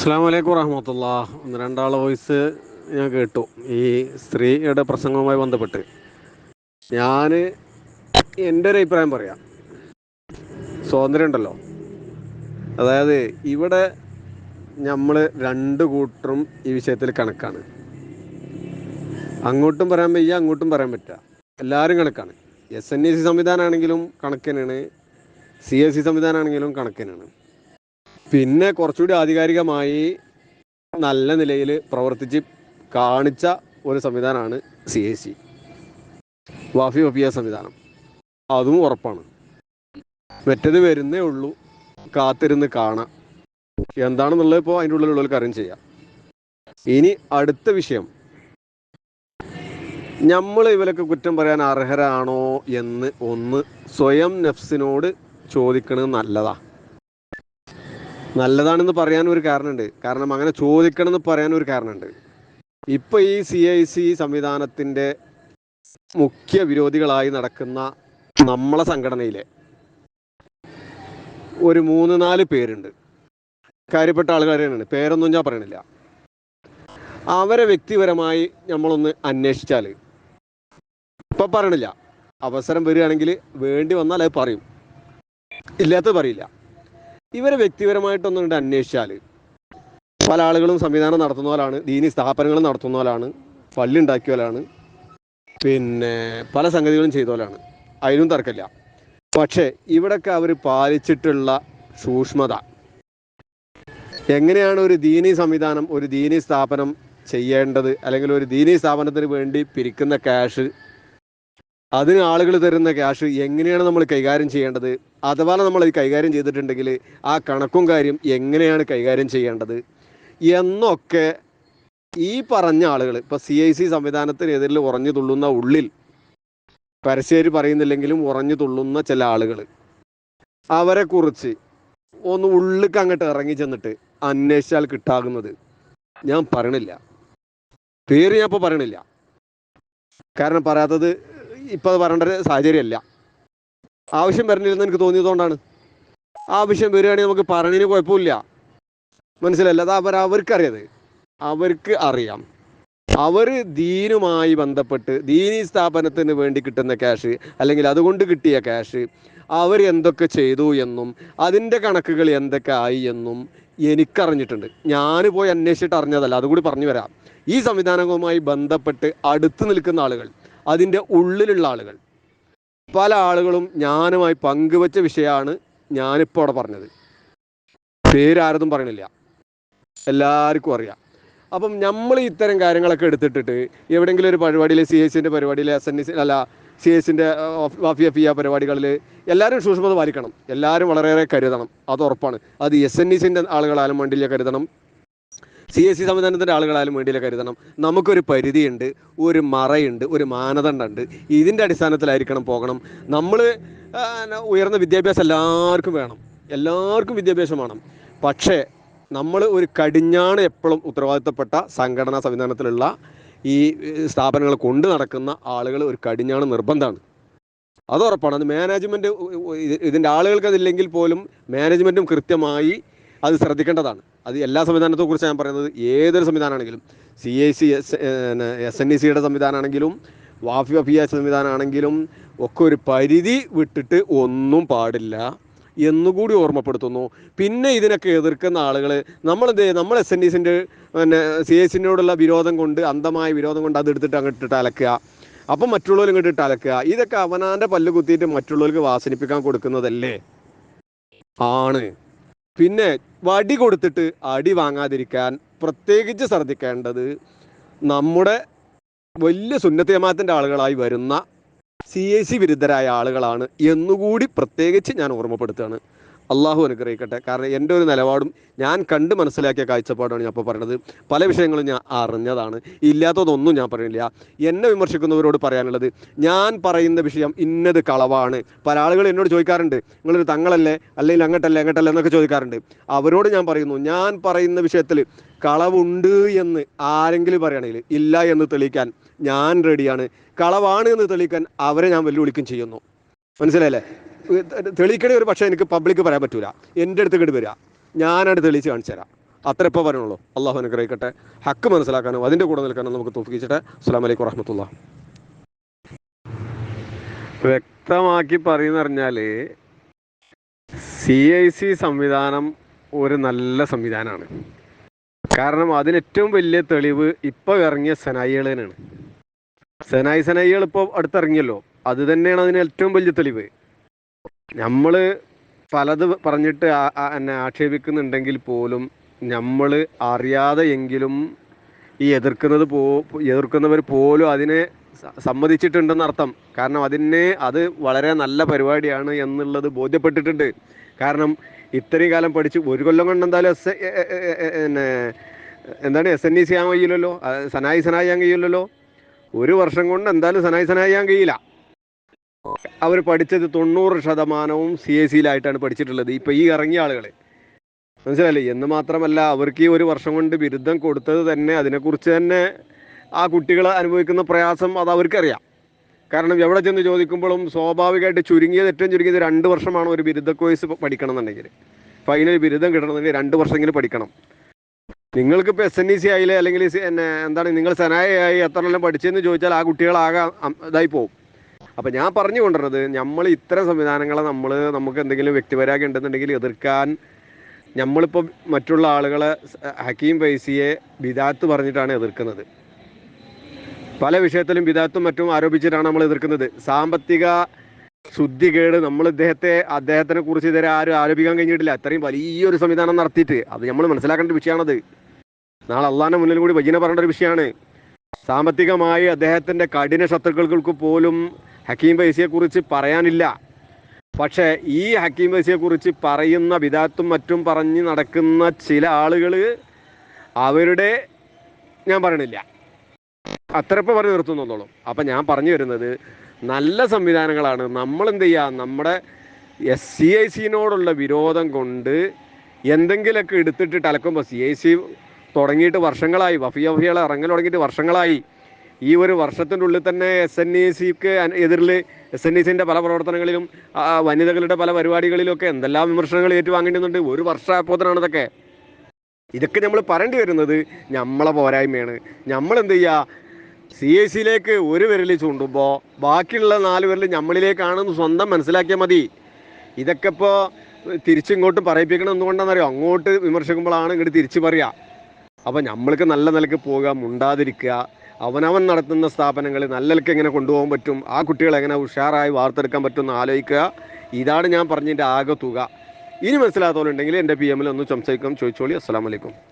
അസ്സാം വലൈക്കും വറഹമത്തല്ല ഒന്ന് രണ്ടാളെ വോയിസ് ഞാൻ കേട്ടു. ഈ സ്ത്രീയുടെ പ്രസംഗവുമായി ബന്ധപ്പെട്ട്. ഞാൻ എന്റെ ഒരു അഭിപ്രായം പറയാം. സ്വാതന്ത്ര്യം ഉണ്ടല്ലോ. അതായത് ഇവിടെ നമ്മൾ രണ്ട് കൂട്ടരും ഈ വിഷയത്തിൽ കണക്കാണ്. അങ്ങോട്ടും പറയാൻ വയ്യ അങ്ങോട്ടും പറയാൻ പറ്റുക എല്ലാവരും കണക്കാണ്. എസ് എൻ ഇ സി സംവിധാനമാണെങ്കിലും കണക്കിനാണ് സി എസ് സി സംവിധാനമാണെങ്കിലും കണക്കിനാണ് പിന്നെ കുറച്ചുകൂടി ആധികാരികമായി നല്ല നിലയിൽ പ്രവർത്തിച്ച് കാണിച്ച ഒരു സംവിധാനമാണ് C A C Wafy Wafiyya സംവിധാനം. അതും ഉറപ്പാണ്. മറ്റത് വരുന്നേ ഉള്ളൂ. കാത്തിരുന്ന് കാണാം. എന്താണെന്നുള്ളത് ഇപ്പോൾ അതിന്റെ ഉള്ളിലുള്ളവർക്ക് അറിയും ചെയ്യാം. ഇനി അടുത്ത വിഷയം. നമ്മൾ ഇവരൊക്കെ കുറ്റം പറയാൻ അർഹരാണോ എന്ന് ഒന്ന് സ്വയം നെഫ്സിനോട് ചോദിക്കണത് നല്ലതാ. നല്ലതാണെന്ന് പറയാൻ ഒരു കാരണമുണ്ട്. കാരണം അങ്ങനെ ചോദിക്കണം എന്ന് പറയാൻ ഒരു കാരണമുണ്ട്. ഇപ്പൊ ഈ സി ഐ സി സംവിധാനത്തിന്റെ മുഖ്യ വിരോധികളായി നടക്കുന്ന നമ്മളെ സംഘടനയിലെ ഒരു മൂന്ന് നാല് പേരുണ്ട്. കാര്യപ്പെട്ട ആളുകാരാണ് പേരൊന്നും ഞാൻ പറയണില്ല. അവരെ വ്യക്തിപരമായി നമ്മളൊന്ന് അന്വേഷിച്ചാൽ. ഇപ്പൊ പറയണില്ല. അവസരം വരികയാണെങ്കിൽ വേണ്ടി വന്നാൽ അത് പറയും. ഇല്ലാത്തത് പറയില്ല. ഇവരെ വ്യക്തിപരമായിട്ടൊന്നും അന്വേഷിച്ചാൽ പല ആളുകളും സംവിധാനം നടത്തുന്നവരാണ് ദീനി സ്ഥാപനങ്ങൾ നടത്തുന്നവരാണ് പള്ളി ഉണ്ടാക്കിയവരാണ് പിന്നെ പല സംഗതികളും ചെയ്തവരാണ് അതിനും തർക്കമില്ല. പക്ഷേ ഇവിടൊക്കെ അവർ പാലിച്ചിട്ടുള്ള സൂക്ഷ്മത. എങ്ങനെയാണ് ഒരു ദീനി സംവിധാനം ഒരു ദീനി സ്ഥാപനം ചെയ്യേണ്ടത്? അല്ലെങ്കിൽ ഒരു ദീനി സ്ഥാപനത്തിന് വേണ്ടി പിരിക്കുന്ന ക്യാഷ് അതിന് ആളുകൾ തരുന്ന ക്യാഷ് എങ്ങനെയാണ് നമ്മൾ കൈകാര്യം ചെയ്യേണ്ടത്? അഥവാ നമ്മൾ ഈ കൈകാര്യം ചെയ്തിട്ടുണ്ടെങ്കിൽ ആ കണക്കും കാര്യം എങ്ങനെയാണ് കൈകാര്യം ചെയ്യേണ്ടത്? എന്നൊക്കെ ഈ പറഞ്ഞ ആളുകൾ ഇപ്പൊ സി ഐ സി സംവിധാനത്തിനെതിരിൽ ഉറഞ്ഞു തുള്ളുന്ന ഉള്ളിൽ പരസ്യര് പറയുന്നില്ലെങ്കിലും ഉറഞ്ഞു തുള്ളുന്ന ചില ആളുകൾ അവരെ കുറിച്ച് ഒന്ന് ഉള്ളിക്ക് അങ്ങോട്ട് ഇറങ്ങി ചെന്നിട്ട് അന്വേഷിച്ചാൽ കിട്ടാകുന്നത് ഞാൻ പറയണില്ല. പേര് ഞാൻ ഇപ്പോൾ പറയണില്ല. കാരണം പറയാത്തത് ഇപ്പം അത് പറയേണ്ട ഒരു സാഹചര്യമല്ല. ആവശ്യം വരണില്ലെന്ന് എനിക്ക് തോന്നിയതുകൊണ്ടാണ്. ആവശ്യം വരികയാണെങ്കിൽ നമുക്ക് പറഞ്ഞതിന് കുഴപ്പമില്ല. മനസ്സിലല്ല അത് അവർ അവർക്കറിയത്. അവർക്ക് അറിയാം. അവർ ദീനുമായി ബന്ധപ്പെട്ട് ദീനി സ്ഥാപനത്തിന് വേണ്ടി കിട്ടുന്ന ക്യാഷ് അല്ലെങ്കിൽ അതുകൊണ്ട് കിട്ടിയ ക്യാഷ് അവർ എന്തൊക്കെ ചെയ്തു എന്നും അതിന്റെ കണക്കുകൾ എന്തൊക്കെ ആയി എന്നും എനിക്കറിഞ്ഞിട്ടുണ്ട്. ഞാൻ പോയി അന്വേഷിച്ചിട്ട് അറിഞ്ഞതല്ല. അതുകൂടി പറഞ്ഞു വരാം ഈ സംവിധാനവുമായി ബന്ധപ്പെട്ട് അടുത്ത് നിൽക്കുന്ന ആളുകൾ അതിന്റെ ഉള്ളിലുള്ള ആളുകൾ പല ആളുകളും ഞാനുമായി പങ്കുവച്ച വിഷയമാണ് ഞാനിപ്പോൾ അവിടെ പറഞ്ഞത്. പേരാരതും പറയണില്ല. എല്ലാവർക്കും അറിയാം. അപ്പം നമ്മൾ ഇത്തരം കാര്യങ്ങളൊക്കെ എടുത്തിട്ടിട്ട് എവിടെയെങ്കിലും ഒരു പരിപാടിയിൽ സി എസിന്റെ പരിപാടിയിൽ എസ് എൻ സി അല്ല സി എസിന്റെ വാഫി എഫ് പരിപാടികളിൽ എല്ലാവരും സൂക്ഷ്മത പാലിക്കണം. എല്ലാവരും വളരെയേറെ കരുതണം. അത് ഉറപ്പാണ്. അത് എസ് എൻ ഇസിന്റെ ആളുകളായാലും വേണ്ടിയില്ല കരുതണം. സി എസ് സി സംവിധാനത്തിന്റെ ആളുകളായാലും വേണ്ടിയില്ല കരുതണം. നമുക്കൊരു പരിധിയുണ്ട് ഒരു മറയുണ്ട് ഒരു മാനദണ്ഡമുണ്ട്. ഇതിന്റെ അടിസ്ഥാനത്തിലായിരിക്കണം പോകണം. നമ്മൾ ഉയർന്ന വിദ്യാഭ്യാസം എല്ലാവർക്കും വേണം. എല്ലാവർക്കും വിദ്യാഭ്യാസം വേണം. പക്ഷേ നമ്മൾ ഒരു കടിഞ്ഞാണ് എപ്പോഴും ഉത്തരവാദിത്തപ്പെട്ട സംഘടനാ സംവിധാനത്തിലുള്ള ഈ സ്ഥാപനങ്ങൾ കൊണ്ട് നടക്കുന്ന ആളുകൾ ഒരു കടിഞ്ഞാണ് നിർബന്ധമാണ്. അത് ഉറപ്പാണ്. അത് മാനേജ്മെന്റ് ഇതിന്റെ ആളുകൾക്ക് അതില്ലെങ്കിൽ പോലും മാനേജ്മെന്റും കൃത്യമായി അത് ശ്രദ്ധിക്കേണ്ടതാണ്. അത് എല്ലാ സംവിധാനത്തെ കുറിച്ച് ഞാൻ പറയുന്നത്. ഏതൊരു സംവിധാനമാണെങ്കിലും C I C S S N E സിയുടെ സംവിധാനമാണെങ്കിലും വാഫി വഫിയ സംവിധാനമാണെങ്കിലും ഒക്കെ ഒരു പരിധി വിട്ടിട്ട് ഒന്നും പാടില്ല എന്നുകൂടി ഓർമ്മപ്പെടുത്തുന്നു. പിന്നെ ഇതിനൊക്കെ എതിർക്കുന്ന ആളുകൾ നമ്മളെന്ത് നമ്മൾ എസ് എൻ ഇ സിന്റെ പിന്നെ സി എസ് സിനോടുള്ള വിരോധം കൊണ്ട് അന്ധമായ വിരോധം കൊണ്ട് അത് എടുത്തിട്ട് അങ്ങോട്ട് ഇട്ട് അലക്കുക. അപ്പം മറ്റുള്ളവരും ഇങ്ങോട്ട് ഇട്ട് അലക്കുക. ഇതൊക്കെ അവനാന്റെ പല്ല് കുത്തിയിട്ട് മറ്റുള്ളവർക്ക് വാസനിപ്പിക്കാൻ കൊടുക്കുന്നതല്ലേ? ആണ്. പിന്നെ വടി കൊടുത്തിട്ട് അടി വാങ്ങാതിരിക്കാൻ പ്രത്യേകിച്ച് ശ്രദ്ധിക്കേണ്ടത് നമ്മുടെ വലിയ സുന്നത്തിയമാത്തിന്റെ ആളുകളായി വരുന്ന സി ഐ സി വിരുദ്ധരായ ആളുകളാണ് എന്നുകൂടി പ്രത്യേകിച്ച് ഞാൻ ഓർമ്മപ്പെടുത്തുകയാണ്. അള്ളാഹു അനുഗ്രഹിക്കട്ടെ. കാരണം എന്റെ ഒരു നിലപാടും ഞാൻ കണ്ട് മനസ്സിലാക്കിയ കാഴ്ചപ്പാടാണ് ഞാൻ ഇപ്പോൾ പറയുന്നത് പല വിഷയങ്ങളും ഞാൻ അറിഞ്ഞതാണ്. ഇല്ലാത്തതൊന്നും ഞാൻ പറയുന്നില്ല എന്നെ വിമർശിക്കുന്നവരോട് പറയാനുള്ളത് ഞാൻ പറയുന്ന വിഷയം ഇന്നത് കളവാണ്. പല ആളുകൾ എന്നോട് ചോദിക്കാറുണ്ട് നിങ്ങളൊരു തങ്ങളല്ലേ? അല്ലെങ്കിൽ അങ്ങട്ടല്ലേ അങ്ങട്ടല്ലേ? എന്നൊക്കെ ചോദിക്കാറുണ്ട്. അവരോട് ഞാൻ പറയുന്നു ഞാൻ പറയുന്ന വിഷയത്തിൽ കളവുണ്ട് എന്ന് ആരെങ്കിലും പറയുകയാണെങ്കിൽ ഇല്ല എന്ന് തെളിയിക്കാൻ ഞാൻ റെഡിയാണ് കളവാണ് എന്ന് തെളിയിക്കാൻ അവരെ ഞാൻ വെല്ലുവിളിക്കും ചെയ്യുന്നു. മനസ്സിലായല്ലേ? തെളിയിക്കണേ ഒരു പക്ഷേ എനിക്ക് പബ്ലിക് പറയാൻ പറ്റൂല. എന്റെ അടുത്ത് കേട്ട് വരിക ഞാനത് തെളിയിച്ച് കാണിച്ചു തരാം. അത്ര ഇപ്പോൾ പറയുള്ളൂ. അള്ളാഹു അനുഗ്രഹിക്കട്ടെ. ഹക്ക് മനസ്സിലാക്കാനും അതിന്റെ കൂടെ നിൽക്കാനും നമുക്ക് തോപ്പിച്ചിട്ടെ അസ്സാം വലൈക്കും വറഹമത്തുള്ള. വ്യക്തമാക്കി പറയുന്ന പറഞ്ഞാൽ സി ഐ സി സംവിധാനം ഒരു നല്ല സംവിധാനമാണ് കാരണം അതിന് ഏറ്റവും വലിയ തെളിവ് ഇപ്പോൾ ഇറങ്ങിയ സനായികൾ സെനായികൾ സനായികൾ ഇപ്പോൾ അടുത്തിറങ്ങിയല്ലോ. അത് തന്നെയാണ് അതിന് ഏറ്റവും വലിയ തെളിവ്. നമ്മൾ പലത് പറഞ്ഞിട്ട് എന്നെ ആക്ഷേപിക്കുന്നുണ്ടെങ്കിൽ പോലും നമ്മൾ അറിയാതെ എങ്കിലും ഈ എതിർക്കുന്നത് പോ എതിർക്കുന്നവർ പോലും അതിനെ സ- സമ്മതിച്ചിട്ടുണ്ടെന്ന് അർത്ഥം കാരണം അതിനെ അത് വളരെ നല്ല പരിപാടിയാണ് എന്നുള്ളത് ബോധ്യപ്പെട്ടിട്ടുണ്ട്. കാരണം ഇത്രയും കാലം പഠിച്ച് ഒരു കൊല്ലം കൊണ്ട് എന്തായാലും എസ് പിന്നെ എന്താണ് എസ് എൻ ഇ സി ആകാൻ കഴിയില്ലല്ലോ. സനായി സനായി ആകാൻ കഴിയില്ലല്ലോ. ഒരു വർഷം കൊണ്ട് എന്തായാലും സനായി സനായി ആകാൻ കഴിയില്ല. അവർ പഠിച്ചത് തൊണ്ണൂറ് ശതമാനവും സി എ സിയിലായിട്ടാണ് പഠിച്ചിട്ടുള്ളത്. ഇപ്പം ഈ ഇറങ്ങിയ ആളുകൾ മനസ്സിലായില്ലേ? എന്ന് മാത്രമല്ല അവർക്ക് ഈ ഒരു വർഷം കൊണ്ട് ബിരുദം കൊടുത്തത് തന്നെ അതിനെക്കുറിച്ച് തന്നെ ആ കുട്ടികൾ അനുഭവിക്കുന്ന പ്രയാസം അത് അവർക്കറിയാം. കാരണം എവിടെ ചെന്ന് ചോദിക്കുമ്പോഴും സ്വാഭാവികമായിട്ട് ചുരുങ്ങിയത് ഏറ്റവും ചുരുങ്ങിയത് രണ്ട് വർഷമാണ് ഒരു ബിരുദ കോഴ്സ് പഠിക്കണം എന്നുണ്ടെങ്കിൽ ഫൈനൽ ബിരുദം കിട്ടണമെങ്കിൽ രണ്ട് വർഷമെങ്കിലും പഠിക്കണം. നിങ്ങൾക്ക് ഇപ്പോൾ എസ് എൻ ഇ സി ആയില്ലേ? അല്ലെങ്കിൽ എന്താണ്? നിങ്ങൾ സനായയായി എത്ര എല്ലാം പഠിച്ചതെന്ന് ചോദിച്ചാൽ ആ കുട്ടികളാകെ ഇതായി പോകും അപ്പം ഞാൻ പറഞ്ഞു കൊണ്ടുവരുന്നത് നമ്മൾ ഇത്തരം സംവിധാനങ്ങളെ നമ്മൾ നമുക്ക് എന്തെങ്കിലും വ്യക്തിപരാഗം ഉണ്ടെന്നുണ്ടെങ്കിൽ എതിർക്കാൻ നമ്മളിപ്പോൾ മറ്റുള്ള ആളുകളെ ഹക്കീം പൈസയെ ബിദാത്ത് പറഞ്ഞിട്ടാണ് എതിർക്കുന്നത്. പല വിഷയത്തിലും ബിദാത്തും മറ്റും ആരോപിച്ചിട്ടാണ് നമ്മൾ എതിർക്കുന്നത്. സാമ്പത്തിക ശുദ്ധികേട് നമ്മൾ ഇദ്ദേഹത്തെ അദ്ദേഹത്തിനെ കുറിച്ച് ഇതുവരെ ആരും ആരോപിക്കാൻ കഴിഞ്ഞിട്ടില്ല. അത്രയും വലിയൊരു സംവിധാനം നടത്തിയിട്ട് അത് നമ്മൾ മനസ്സിലാക്കേണ്ട വിഷയമാണത് നാളെ അള്ളാഹിന്റെ മുന്നിൽ കൂടി വജീന പറയേണ്ട ഒരു വിഷയമാണ് സാമ്പത്തികമായി അദ്ദേഹത്തിന്റെ കഠിന ശത്രുക്കൾക്ക് പോലും ഹക്കീം ബൈസിയെക്കുറിച്ച് കുറിച്ച് പറയാനില്ല. പക്ഷേ ഈ ഹക്കീം ബൈസിയെക്കുറിച്ച് കുറിച്ച് പറയുന്ന വിദാത്തും മറ്റും പറഞ്ഞ് നടക്കുന്ന ചില ആളുകൾ അവരുടെ ഞാൻ പറയണില്ല. അത്രപ്പം പറഞ്ഞു നിർത്തുന്നുള്ളൂ. അപ്പം ഞാൻ പറഞ്ഞു വരുന്നത് നല്ല സംവിധാനങ്ങളാണ്. നമ്മൾ എന്ത് ചെയ്യുക നമ്മുടെ എസ് സി ഐ സിനോടുള്ള വിരോധം കൊണ്ട് എന്തെങ്കിലുമൊക്കെ എടുത്തിട്ട് അലക്കുമ്പോൾ സി ഐ സി തുടങ്ങിയിട്ട് വർഷങ്ങളായി വഫിയ വഫികൾ ഇറങ്ങൽ തുടങ്ങിയിട്ട് വർഷങ്ങളായി ഈ ഒരു വർഷത്തിന്റെ ഉള്ളിൽ തന്നെ എസ് എൻ ഇ സിക്ക് എതിരിൽ എസ് എൻ ഇ സിന്റെ പല പ്രവർത്തനങ്ങളിലും വനിതകളുടെ പല പരിപാടികളിലൊക്കെ എന്തെല്ലാം വിമർശനങ്ങൾ ഏറ്റുവാങ്ങേണ്ടതുണ്ട്. ഒരു വർഷമായപ്പോഴാണ് ഇതൊക്കെ ഇതൊക്കെ നമ്മൾ പറയേണ്ടി വരുന്നത് നമ്മളെ പോരായ്മയാണ്. നമ്മൾ എന്ത് ചെയ്യുക സി എ സിയിലേക്ക് ഒരു വിരൽ ചൂണ്ടുമ്പോൾ ബാക്കിയുള്ള നാല് വിരൽ നമ്മളിലേക്കാണെന്ന് സ്വന്തം മനസ്സിലാക്കിയാൽ മതി. ഇതൊക്കെ ഇപ്പോൾ തിരിച്ചിങ്ങോട്ട് പറയിപ്പിക്കണം എന്തുകൊണ്ടാണെന്നറിയോ? അങ്ങോട്ട് വിമർശിക്കുമ്പോഴാണ് ഇങ്ങോട്ട് തിരിച്ച് പറയുക അപ്പോൾ നമ്മൾക്ക് നല്ല നിലയ്ക്ക് പോവുക മുണ്ടാതിരിക്കുക അവനവൻ നടത്തുന്ന സ്ഥാപനങ്ങൾ നല്ലൽക്ക് എങ്ങനെ കൊണ്ടുപോകാൻ പറ്റും? ആ കുട്ടികളെ എങ്ങനെ ഉഷാറായി വാർത്തെടുക്കാൻ പറ്റും എന്ന് ആലോചിക്കുക. ഇതാണ് ഞാൻ പറഞ്ഞതിന്റെ ആകെ തുക. ഇനി മനസ്സിലാത്തവരുണ്ടെങ്കിൽ എന്റെ പി എമ്മിൽ ഒന്ന് സംസാരിക്കാം ചോദിച്ചോളി. അസ്സാം വലൈക്കും